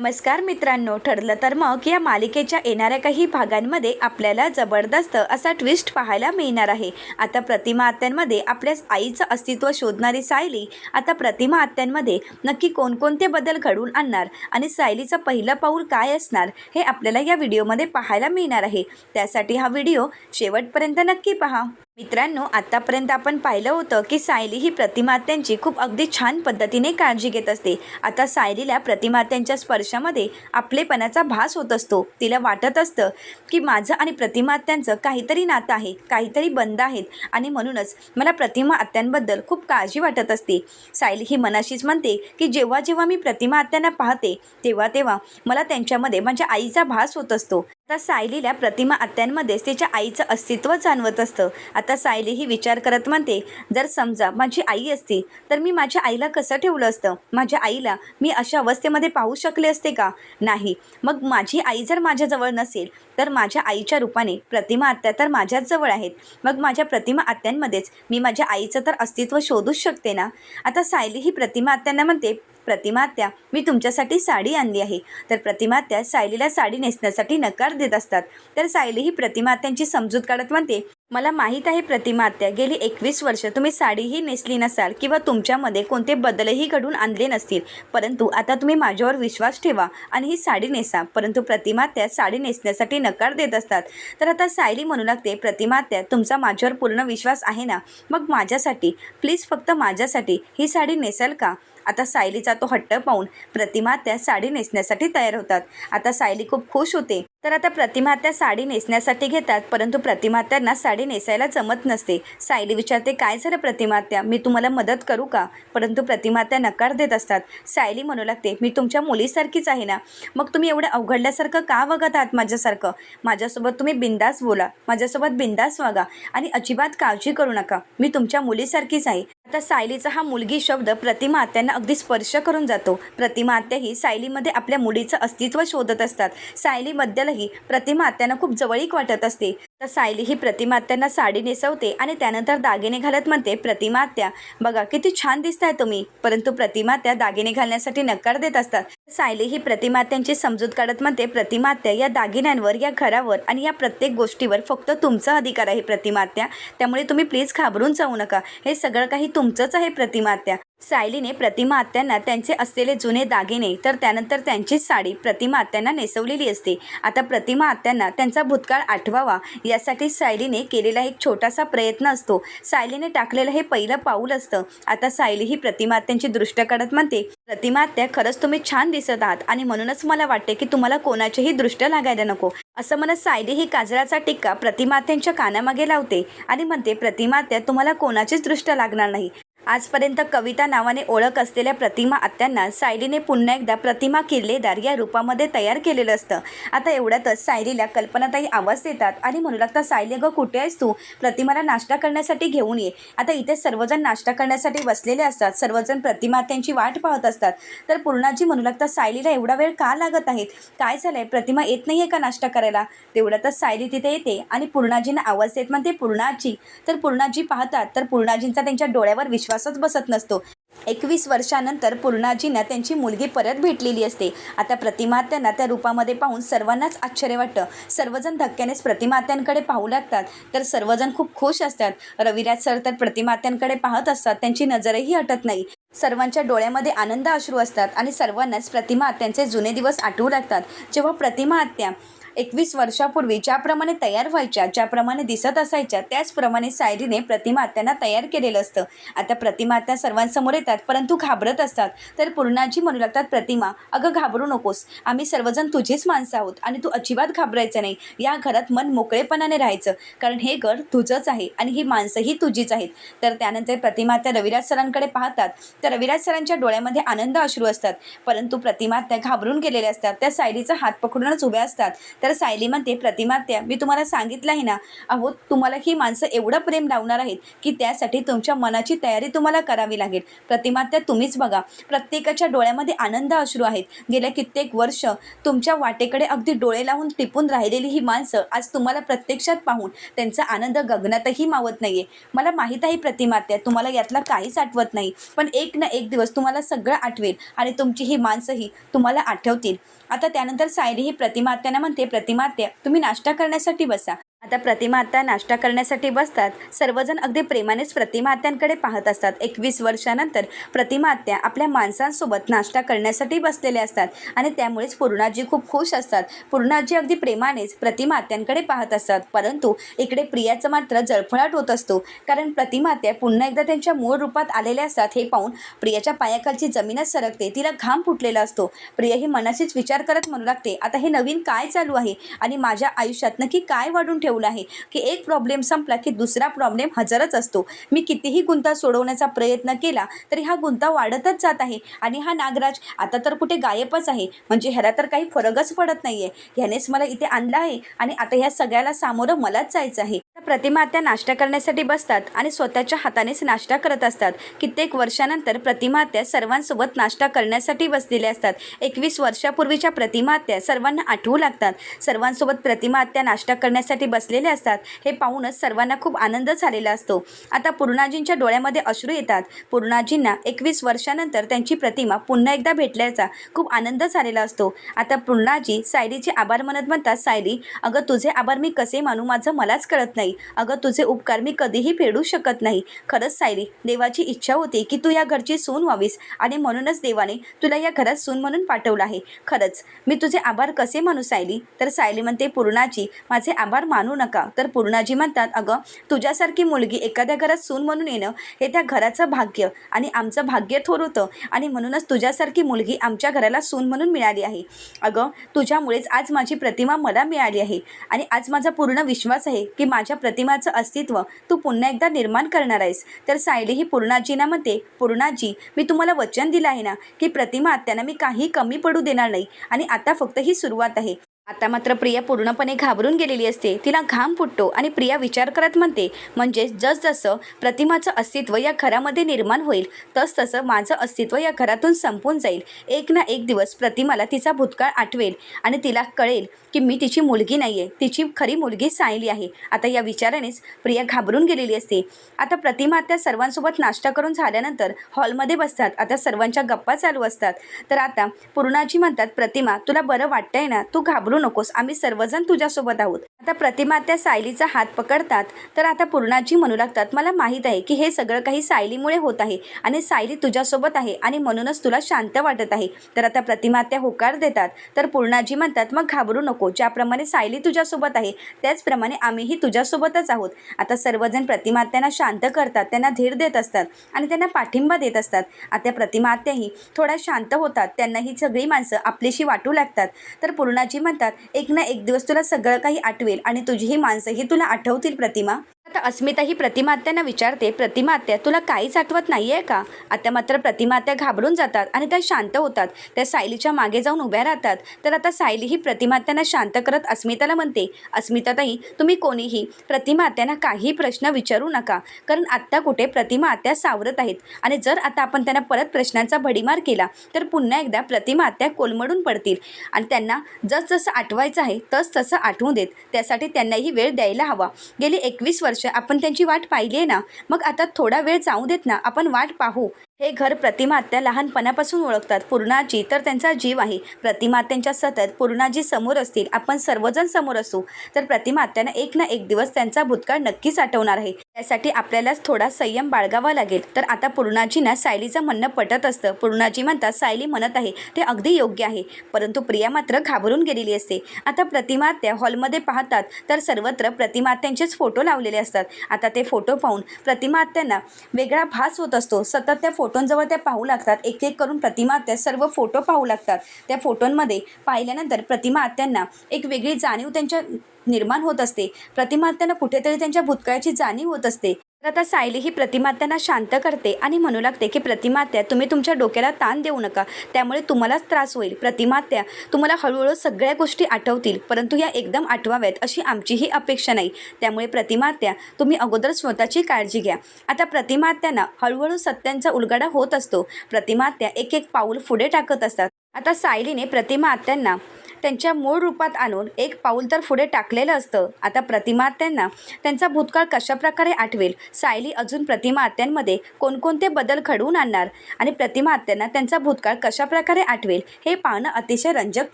नमस्कार मित्रांनो ठरलं तर मग या मालिकेच्या येणाऱ्या काही भागांमध्ये आपल्याला जबरदस्त असा ट्विस्ट पाहायला मिळणार आहे. आता प्रतिमा आत्यांमध्ये आपल्या आईचं अस्तित्व शोधणारी सायली आता प्रतिमा आत्यांमध्ये नक्की कोणकोणते बदल घडवून आणणार आणि सायलीचं पहिलं पाऊल काय असणार हे आपल्याला या व्हिडिओमध्ये पाहायला मिळणार आहे. त्यासाठी हा व्हिडिओ शेवटपर्यंत नक्की पहा. मित्रांनो आतापर्यंत आपण पाहिलं होतं की सायली ही प्रतिमात्यांची खूप अगदी छान पद्धतीने काळजी घेत असते. आता सायलीला प्रतिमात्यांच्या स्पर्शामध्ये आपलेपणाचा भास होत असतो. तिला वाटत असतं की माझं आणि प्रतिमात्यांचं काहीतरी नातं आहे काहीतरी बंद आहेत आणि म्हणूनच मला प्रतिमा आत्यांबद्दल खूप काळजी वाटत असते. सायली ही मनाशीच म्हणते की जेव्हा जेव्हा मी प्रतिमा आत्यांना पाहते तेव्हा तेव्हा मला त्यांच्यामध्ये माझ्या आईचा भास होत असतो. आता सायलीला प्रतिमा आत्यांमध्येच तिच्या आईचं अस्तित्व जाणवत असतं. आता सायली ही विचार करत म्हणते जर समजा माझी आई असती तर मी माझ्या आईला कसं ठेवलं असतं? माझ्या आईला मी अशा अवस्थेमध्ये पाहू शकले असते का? नाही. मग माझी आई जर माझ्याजवळ नसेल तर माझ्या आईच्या रूपाने प्रतिमा आत्या तर माझ्याच जवळ आहेत. मग माझ्या प्रतिमा आत्यांमध्येच मी माझ्या आईचं तर अस्तित्व शोधूच शकते ना? आता सायली ही प्रतिमा आत्यांना म्हणते प्रतिमात्या मी तुमच्यासाठी साडी आणली आहे. तर प्रतिमात्या सायलीला साडी नेसण्यासाठी नकार देत असतात. तर सायली ही प्रतिमात्यांची समजूत काढत म्हणते मला माहीत आहे प्रतिमात्या गेली एकवीस वर्ष तुम्ही साडीही नेसली नसाल किंवा तुमच्यामध्ये कोणते बदलही घडून आणले नसतील. परंतु आता तुम्ही माझ्यावर विश्वास ठेवा आणि ही साडी नेसा. परंतु प्रतिमात्या साडी नेसण्यासाठी नकार देत असतात. तर आता सायली म्हणू लागते प्रतिमात्या तुमचा माझ्यावर पूर्ण विश्वास आहे ना? मग माझ्यासाठी? प्लीज फक्त माझ्यासाठी. ही साडी नेसाल का? आता सायलीचा तो हट्ट पाहून प्रतिमा त्या साडी नेसण्यासाठी तयार होतात. आता सायली खूप खुश होते. तर आता प्रतिमा त्या साडी नेसण्यासाठी घेतात परंतु प्रतिमा त्यांना साडी नेसायला जमत नसते. सायली विचारते काय झालं प्रतिमात्या मी तुम्हाला मदत करू का? परंतु प्रतिमात्या नकार देत असतात. सायली म्हणू लागते मी तुमच्या मुलीसारखीच आहे ना? मग तुम्ही एवढं अवघडल्यासारखं का वागत आहात माझ्यासारखं? माझ्यासोबत तुम्ही बिंदास बोला. माझ्यासोबत बिंदास वागा आणि अजिबात काळजी करू नका. मी तुमच्या मुलीसारखीच आहे. आता सायलीचा हा मुलगी शब्द प्रतिमा आत्यांना अगदी स्पर्श करून जातो. प्रतिमा आत्या ही सायलीमध्ये आपल्या मुलीचं अस्तित्व शोधत असतात. सायलीबद्दलही प्रतिमा आत्यांना खूप जवळीक वाटत असते. तर सायली ही प्रतिमात्यांना साडी नेसवते आणि त्यानंतर दागिने घालत म्हणते प्रतिमात्या बघा किती छान दिसताय तुम्ही. परंतु प्रतिमात्या दागिने घालण्यासाठी नकार देत असतात. सायली ही प्रतिमात्यांची समजूत काढत म्हणते प्रतिमात्या या दागिन्यांवर या घरावर आणि या प्रत्येक गोष्टीवर फक्त तुमचा अधिकार आहे प्रतिमात्या त्यामुळे तुम्ही प्लीज घाबरून जाऊ नका. हे सगळं काही तुमचंच आहे प्रतिमात्या सायलीने प्रतिमा आत्यांना त्यांचे असलेले जुने दागिने तर त्यानंतर त्यांचीच साडी प्रतिमा आत्यांना नेसवलेली असते. आता प्रतिमा आत्यांना त्यांचा भूतकाळ आठवावा यासाठी सायलीने केलेला एक छोटासा प्रयत्न असतो. सायलीने टाकलेलं हे पहिलं पाऊल असतं. आता सायली ही प्रतिमा आत्यांची दृष्ट काढत म्हणते प्रतिमा आत्या खरंच तुम्ही छान दिसत आहात आणि म्हणूनच मला वाटते की तुम्हाला कोणाचीही दृष्ट लागायला नको. असं म्हणत सायली ही काजळाचा टिक्का प्रतिमात्यांच्या कानामागे लावते आणि म्हणते प्रतिमात्या तुम्हाला कोणाचीच दृष्ट लागणार नाही. आजपर्यंत कविता नावाने ओळख असलेल्या प्रतिमा आत्यांना सायलीने पुन्हा एकदा प्रतिमा किर्लेदार या रूपामध्ये तयार केलेलं असतं. आता एवढ्यातच सायलीला कल्पनाताई आवाज देतात आणि म्हणू लागतात सायली गं कुठे आहेस तू? प्रतिमाला नाश्ता करण्यासाठी घेऊन ये. आता इथे सर्वजण नाश्ता करण्यासाठी बसलेले असतात. सर्वजण प्रतिमा त्यांची वाट पाहत असतात. तर पूर्णाजी म्हणू लागतात सायलीला एवढा वेळ का लागत आहेत? काय झालंय? प्रतिमा येत नाही आहे का नाश्ता करायला? तेवढ्यातच सायली तिथे येते आणि पूर्णाजींना आवाज देत म्हणते पूर्णाजी. तर पूर्णाजी पाहतात तर पूर्णाजींचा त्यांच्या डोळ्यावर विश्वास विश्वासच बसत नसतो. एकवीस वर्षानंतर पूर्णाजींना त्यांची मुलगी परत भेटलेली असते. आता प्रतिमात्यांना त्या रूपामध्ये पाहून सर्वांनाच आश्चर्य वाटतं. सर्वजण धक्क्यानेच प्रतिमात्यांकडे पाहू लागतात. तर सर्वजण खूप खुश असतात. रविराज सर तर प्रतिमात्यांकडे पाहत असतात. त्यांची नजरही हटत नाही. सर्वांच्या डोळ्यामध्ये आनंद अश्रू असतात आणि सर्वांनाच प्रतिमा आत्यांचे जुने दिवस आठवू लागतात. जेव्हा प्रतिमा आत्या एकवीस वर्षापूर्वी ज्याप्रमाणे तयार व्हायच्या ज्याप्रमाणे दिसत असायच्या त्याचप्रमाणे सायरीने प्रतिमात्यांना तयार केलेलं असतं. आता प्रतिमात्या सर्वांसमोर येतात परंतु घाबरत असतात. तर पूर्णाजी म्हणू लागतात प्रतिमा अगं घाबरू नकोस. आम्ही सर्वजण तुझीच माणसं आहोत आणि तू अजिबात घाबरायचं नाही. या घरात मन मोकळेपणाने राहायचं. कारण हे घर तुझंच आहे आणि ही माणसंही तुझीच आहेत. तर त्यानंतर प्रतिमा त्या रविराज सरांकडे पाहतात. तर रविराज सरांच्या डोळ्यामध्ये आनंद अश्रू असतात. परंतु प्रतिमा त्या घाबरून गेलेल्या असतात. त्या सायलीचा हात पकडूनच उभ्या असतात. तर सायली म्हणते प्रतिमात्या मी तुम्हाला सांगितलंही आहे ना अहो तुम्हाला ही माणसं एवढं प्रेम लावणार आहेत की त्यासाठी तुमच्या मनाची तयारी तुम्हाला करावी लागेल. प्रतिमात्या तुम्हीच बघा. प्रत्येकाच्या डोळ्यामध्ये आनंद अश्रू आहेत. गेल्या कित्येक वर्ष तुमच्या वाटेकडे अगदी डोळे लावून टिपून राहिलेली ही माणसं आज तुम्हाला प्रत्यक्षात पाहून त्यांचा आनंद गगनातही मावत नाहीये. मला माहीत आहे प्रतिमात्या तुम्हाला यातला काहीच आठवत नाही. पण एक ना एक दिवस तुम्हाला सगळं आठवेल आणि तुमची ही माणसंही तुम्हाला आठवतील. आता त्यानंतर सायली ही प्रतिमात्यानं म्हणते प्रतिमात्या तुम्ही नाश्ता करण्यासाठी बसा. आता प्रतिमात्या नाश्ता करण्यासाठी बसतात. सर्वजण अगदी प्रेमानेच प्रतिमात्यांकडे पाहत असतात. एकवीस वर्षानंतर प्रतिमात्या आपल्या माणसांसोबत नाश्ता करण्यासाठी बसलेले असतात आणि त्यामुळेच पूर्णाजी खूप खुश असतात. पूर्णाजी अगदी प्रेमानेच प्रतिमात्यांकडे पाहत असतात. परंतु इकडे प्रियाचं मात्र जळफळाट होत असतो. कारण प्रतिमात्या पुन्हा एकदा त्यांच्या मूळ रूपात आलेल्या असतात हे पाहून प्रियाच्या पायाखालची जमीनच सरकते. तिला घाम फुटलेला असतो. प्रिया ही मनाशीच विचार करत म्हणू लागते आता हे नवीन काय चालू आहे? आणि माझ्या आयुष्यात नक्की काय वाढून ठेव ठेवलं आहे की एक प्रॉब्लेम संपला की दुसरा प्रॉब्लेम हजरच असतो. मी कितीही गुंता सोडवण्याचा प्रयत्न केला तरी हा गुंता वाढतच जात आहे. आणि हा नागराज आता तर कुठे गायबच आहे. म्हणजे ह्याला तर काही फरकच पडत नाही आहे ह्यानेच मला इथे आणलं आहे. आणि आता ह्या सगळ्याला सामोरं मलाच जायचं आहे. प्रतिमा त्या नाश्ता करण्यासाठी बसतात आणि स्वतःच्या हातानेच नाश्ता करत असतात. कित्येक वर्षानंतर प्रतिमा त्या सर्वांसोबत नाश्ता करण्यासाठी बसलेल्या असतात. एकवीस वर्षापूर्वीच्या प्रतिमा त्या सर्वांना आठवू लागतात. सर्वांसोबत प्रतिमा त्या नाश्ता करण्यासाठी बसलेल्या असतात. हे पाहूनच सर्वांना खूप आनंद झालेला असतो. आता पूर्णाजींच्या डोळ्यामध्ये अश्रू येतात. पूर्णाजींना एकवीस वर्षानंतर त्यांची प्रतिमा पुन्हा एकदा भेटल्याचा खूप आनंद झालेला असतो. आता पूर्णाजी सायलीचे आभार म्हणत म्हणतात सायली अगं तुझे आभार मी कसे मानू? माझं मलाच कळत नाही. अगं तुझे उपकार मी कधीही फेडू शकत नाही. खरंच सायली देवाची इच्छा होती की तू या घरची सून व्हावीस आणि म्हणूनच देवाने तुला या घरात सून म्हणून पाठवलं आहे. खरंच मी तुझे आभार कसे मानू सायली? तर सायली म्हणते पूर्णाजी माझे आभार मानू नका. तर पूर्णाजी म्हणतात अगं तुझ्यासारखी मुलगी एखाद्या घरात सून म्हणून येणं हे त्या घराचं भाग्य आणि आमचं भाग्य थोर होतं आणि म्हणूनच तुझ्यासारखी मुलगी आमच्या घराला सून म्हणून मिळाली आहे. अगं तुझ्यामुळेच आज माझी प्रतिमा मला मिळाली आहे आणि आज माझा पूर्ण विश्वास आहे की माझ्या प्रतिमाचं अस्तित्व तू पुन्हा एकदा निर्माण करणार आहेस. तर सायली ही पूर्णाजीना म्हणते पूर्णाजी मी तुम्हाला वचन दिलं आहे ना की प्रतिमा त्यांना मी काही कमी पडू देणार नाही आणि आता फक्त ही सुरुवात आहे. आता मात्र प्रिया पूर्णपणे घाबरून गेलेली असते. तिला घाम फुटतो आणि प्रिया विचार करत म्हणते म्हणजे जसजसं प्रतिमाचं अस्तित्व या घरामध्ये निर्माण होईल तसतसं माझं अस्तित्व या घरातून संपून जाईल. एक ना एक दिवस प्रतिमाला तिचा भूतकाळ आठवेल आणि तिला कळेल की मी तिची मुलगी नाही आहे तिची खरी मुलगी सायली आहे. आता या विचारानेच प्रिया घाबरून गेलेली असते. आता प्रतिमा त्या सर्वांसोबत नाश्ता करून झाल्यानंतर हॉलमध्ये बसतात. आता सर्वांच्या गप्पा चालू असतात. तर आता पूर्णाजी म्हणतात प्रतिमा तुला बरं वाटतंय ना? तू घाबरून नकोस. आम्ही सर्वजण तुझ्यासोबत आहोत. आता प्रतिमा त्या सायलीचा हात पकडतात. तर आता पूर्णाजी म्हणू लागतात मला माहीत आहे की हे सगळं काही सायलीमुळे होत आहे आणि सायली तुझ्यासोबत आहे आणि म्हणूनच तुला शांत वाटत आहे. तर आता प्रतिमा त्या होकार देतात. तर पूर्णाजी म्हणतात मग घाबरू नको. ज्याप्रमाणे सायली तुझ्यासोबत आहे त्याचप्रमाणे आम्हीही तुझ्यासोबतच आहोत. आता सर्वजण प्रतिमात्यांना शांत करतात त्यांना धीर देत असतात आणि त्यांना पाठिंबा देत असतात. आता प्रतिमात्याही थोड्या शांत होतात. त्यांना ही सगळी माणसं आपलीशी वाटू लागतात. तर पूर्णाजी म्हणतात एक ना एक दिवस तुला सगळं काही आठवेल आणि तुझी ही माणसंही तुला आठवतील प्रतिमा. आता अस्मिता ही प्रतिमात्यांना विचारते प्रतिमात्या तुला काहीच आठवत नाही आहे का? आता मात्र प्रतिमात्या घाबरून जातात आणि त्या शांत होतात. त्या सायलीच्या मागे जाऊन उभ्या राहतात. तर आता सायली ही प्रतिमात्यांना शांत करत अस्मिताला म्हणते अस्मिताताई तुम्ही कोणीही प्रतिमात्यांना काही प्रश्न विचारू नका. कारण आत्ता कुठे प्रतिमात्या सावरत आहेत. आणि जर आता आपण त्यांना परत प्रश्नांचा भडीमार केला तर पुन्हा एकदा प्रतिमात्या कोलमडून पडतील. आणि त्यांना जसजसं आठवायचं आहे तस तसं आठवून देत. त्यासाठी त्यांनाही वेळ द्यायला हवा. गेली एकवीस वर्ष आपण त्यांची वाट पाहिली आहे ना मग आता थोडा वेळ जाऊ देत ना आपण वाट पाहू. हे घर प्रतिमात्या लहानपणापासून ओळखतात. पूर्णाजी तर त्यांचा जीव आहे. प्रतिमात्यांच्या सतत पूर्णाजी समोर असतील आपण सर्वजण समोर असू. तर प्रतिमात्यांना एक ना एक दिवस त्यांचा भूतकाळ नक्कीच आठवणार आहे. त्यासाठी आपल्यालाच थोडा संयम बाळगावा लागेल. तर आता पूर्णाजींना सायलीचं म्हणणं पटत असतं. पूर्णाजी म्हणतात सायली म्हणत आहे ते अगदी योग्य आहे. परंतु प्रिया मात्र घाबरून गेलेली असते. आता प्रतिमात्या हॉलमध्ये पाहतात तर सर्वत्र प्रतिमात्यांचेच फोटो लावलेले असतात. आता ते फोटो पाहून प्रतिमात्यांना वेगळा भास होत असतो. सतत त्या फोटोंजवळ त्या पाहू लागतात. एक एक करून प्रतिमात्या सर्व फोटो पाहू लागतात. त्या फोटोंमध्ये पाहिल्यानंतर प्रतिमा आत्यांना एक वेगळी जाणीव त्यांच्या निर्माण होत असते. प्रतिमात्यांना कुठेतरी त्यांच्या भूतकाळाची जाणीव होत असते. तर आता सायली ही प्रतिमात्यांना शांत करते आणि म्हणू लागते की प्रतिमात्या तुम्ही तुमच्या डोक्याला ताण देऊ नका. त्यामुळे तुम्हालाच त्रास होईल. प्रतिमात्या तुम्हाला हळूहळू सगळ्या गोष्टी आठवतील. परंतु या एकदम आठवाव्यात अशी आमचीही अपेक्षा नाही. त्यामुळे प्रतिमात्या तुम्ही अगोदर स्वतःची काळजी घ्या. आता प्रतिमात्यांना हळूहळू सत्यांचा उलगडा होत असतो. प्रतिमात्या एक एक पाऊल पुढे टाकत असतात. आता सायलीने प्रतिमा आत्यांना त्यांच्या मूळ रूपात आणून एक पाऊल तर पुढे टाकलेलं असतं. आता प्रतिमा आत्यांना त्यांचा भूतकाळ कशाप्रकारे आठवेल? सायली अजून प्रतिमा आत्यांमध्ये कोणकोणते बदल घडवून आणणार? आणि प्रतिमा आत्यांना त्यांचा भूतकाळ कशाप्रकारे आठवेल? हे पाहणं अतिशय रंजक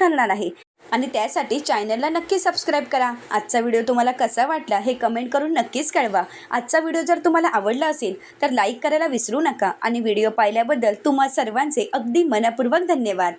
ठरणार आहे. आणि त्यासाठी चॅनलला नक्की सबस्क्राईब करा. आजचा व्हिडिओ तुम्हाला कसा वाटला हे कमेंट करून नक्कीच कळवा. आजचा व्हिडिओ जर तुम्हाला आवडला असेल तर लाईक करायला विसरू नका. आणि व्हिडिओ पाहिल्याबद्दल तुम्हा सर्वांचे अगदी मनपूर्वक धन्यवाद.